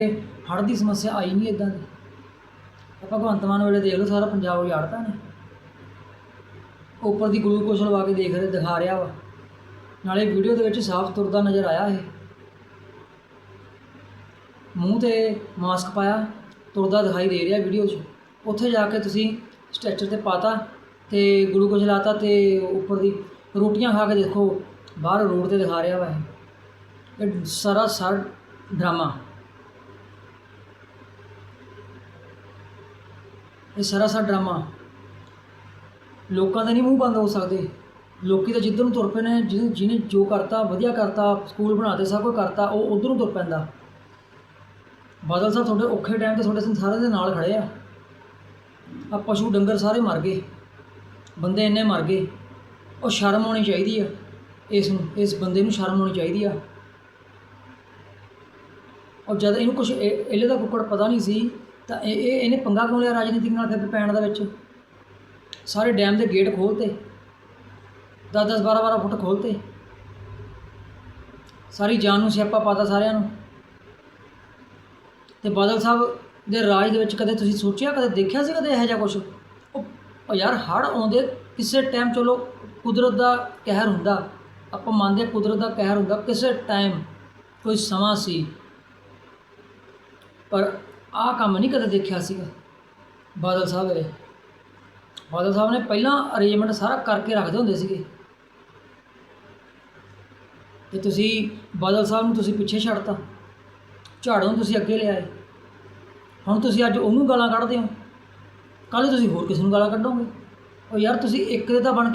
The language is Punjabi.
ਹੜ੍ਹ ਦੀ ਸਮੱਸਿਆ ਆਈ ਨਹੀਂ ਇਦਾਂ ਦੀ। ਆਹ ਭਗਵੰਤ ਮਾਨ ਵੇਲੇ ਦੇਖ ਲਓ ਸਾਰਾ ਪੰਜਾਬ ਉਜਾੜਤਾ ਨੇ। ਉੱਪਰ ਦੀ ਗਲੂਕੋਸ਼ ਲਵਾ ਕੇ ਦੇਖ ਰਹੇ, ਦਿਖਾ ਰਿਹਾ ਵਾ। ਨਾਲੇ ਵੀਡੀਓ ਦੇ ਵਿੱਚ ਸਾਫ਼ ਤੁਰਦਾ ਨਜ਼ਰ ਆਇਆ ਇਹ। ਮੂੰਹ ਤੇ ਮਾਸਕ ਪਾਇਆ, ਤੁਰਦਾ ਦਿਖਾਈ ਦੇ ਰਿਹਾ ਵੀਡੀਓ 'ਚ। ਉੱਥੇ ਜਾ ਕੇ ਤੁਸੀਂ ਸਟ੍ਰੈਚਰ ਤੇ ਪਾਤਾ ਤੇ ਗਲੂਕੋਜ਼ ਲਾਤਾ ਤੇ ਉੱਪਰ ਦੀ ਰੋਟੀਆਂ ਖਾ ਕੇ ਦੇਖੋ, ਬਾਹਰ ਰੋਡ ਤੇ ਦਿਖਾ ਰਿਹਾ ਵਾ ਇਹ ਸਾਰਾ ਸਰ ਡਰਾਮਾ। ਇਹ ਸਰਾਸਰ ਡਰਾਮਾ। ਲੋਕਾਂ ਦਾ ਨਹੀਂ ਮੂੰਹ ਬੰਦ ਹੋ ਸਕਦੇ। ਲੋਕੀ ਤਾਂ ਜਿੱਧਰ ਨੂੰ ਤੁਰ ਪਏ ਨੇ, ਜਿਹਨੇ ਜਿਹਨੇ ਜੋ ਕਰਤਾ, ਵਧੀਆ ਕਰਤਾ, ਸਕੂਲ ਬਣਾਤੇ ਸਭ ਕੁਝ ਕਰਤਾ, ਉਹ ਉਧਰ ਨੂੰ ਤੁਰ ਪੈਂਦਾ। ਬਾਦਲ ਸਾਹਿਬ ਤੁਹਾਡੇ ਔਖੇ ਟਾਈਮ ਤੇ ਤੁਹਾਡੇ ਸੰਸਾਰਾਂ ਦੇ ਨਾਲ ਖੜੇ ਆ। ਆ ਪਸ਼ੂ ਡੰਗਰ ਸਾਰੇ ਮਰ ਗਏ। ਬੰਦੇ ਇੰਨੇ ਮਰ ਗਏ। ਉਹ ਸ਼ਰਮ ਆਉਣੀ ਚਾਹੀਦੀ ਆ। ਇਸ ਨੂੰ ਇਸ ਬੰਦੇ ਨੂੰ ਸ਼ਰਮ ਆਉਣੀ ਚਾਹੀਦੀ ਆ। ਔਰ ਜਦ ਇਹਨੂੰ ਕੁਝ ਇਹਲੇ ਦਾ ਕੁੱਕੜ ਪਤਾ ਨਹੀਂ ਸੀ ਤਾਂ ਇਹ ਇਹ ਇਹਨੇ ਪੰਗਾ ਕਿਉਂ ਲਿਆ ਰਾਜਨੀਤਿਕ ਨਾਲ ਫਿਰ ਪੈਣ ਦਾ ਵਿੱਚ? ਸਾਰੇ ਡੈਮ ਦੇ ਗੇਟ ਖੋਲਤੇ। 10 10 12 12 ਫੁੱਟ ਖੋਲਤੇ। ਸਾਰੀ ਜਾਨ ਨੂੰ ਸਿਆਪਾ ਪਾਤਾ ਸਾਰਿਆਂ ਨੂੰ। ਤੇ ਬਾਦਲ ਸਾਹਿਬ ਦੇ ਰਾਜ ਦੇ ਵਿੱਚ ਕਦੇ ਤੁਸੀਂ ਸੋਚਿਆ, ਕਦੇ ਦੇਖਿਆ ਸੀ ਕਦੇ ਇਹੋ ਜਿਹਾ ਕੁਝ ਉਹ ਉਹ ਯਾਰ ਹੜ੍ਹ ਆਉਂਦੇ ਕਿਸੇ ਟਾਈਮ ਚਲੋ ਕੁਦਰਤ ਦਾ ਕਹਿਰ ਹੁੰਦਾ। ਆਪਾਂ ਮੰਨਦੇ ਹਾਂ ਕੁਦਰਤ ਦਾ ਕਹਿਰ ਹੁੰਦਾ ਕਿਸੇ ਟਾਈਮ। ਕੋਈ ਸਮਾਂ ਸੀ। ਪਰ ਆਹ ਕੰਮ ਨਹੀਂ ਕਦੇ ਦੇਖਿਆ ਸੀਗਾ। ਬਾਦਲ ਸਾਹਿਬ ਵੇਲੇ ਬਾਦਲ ਸਾਹਿਬ ਨੇ ਪਹਿਲਾਂ ਅਰੇਂਜਮੈਂਟ ਸਾਰਾ ਕਰਕੇ ਰੱਖਦੇ ਹੁੰਦੇ ਸੀਗੇ। ਤੇ ਤੁਸੀਂ ਬਾਦਲ ਸਾਹਿਬ ਨੂੰ ਤੁਸੀਂ ਪਿੱਛੇ ਛੱਡਤਾ। ਝਾੜੂ ਨੂੰ ਤੁਸੀਂ ਅੱਗੇ ਲਿਆਏ। ਹੁਣ ਤੁਸੀਂ ਅੱਜ ਉਹਨੂੰ ਗਾਲਾਂ ਕੱਢਦੇ ਹੋ। ਕੱਲ੍ਹ ਤੁਸੀਂ ਹੋਰ ਕਿਸੇ ਨੂੰ ਗਾਲਾਂ ਕੱਢੋਗੇ। ਉਹ ਯਾਰ ਤੁਸੀਂ ਇੱਕ ਦੇ ਤਾਂ ਬਣ ਕੇ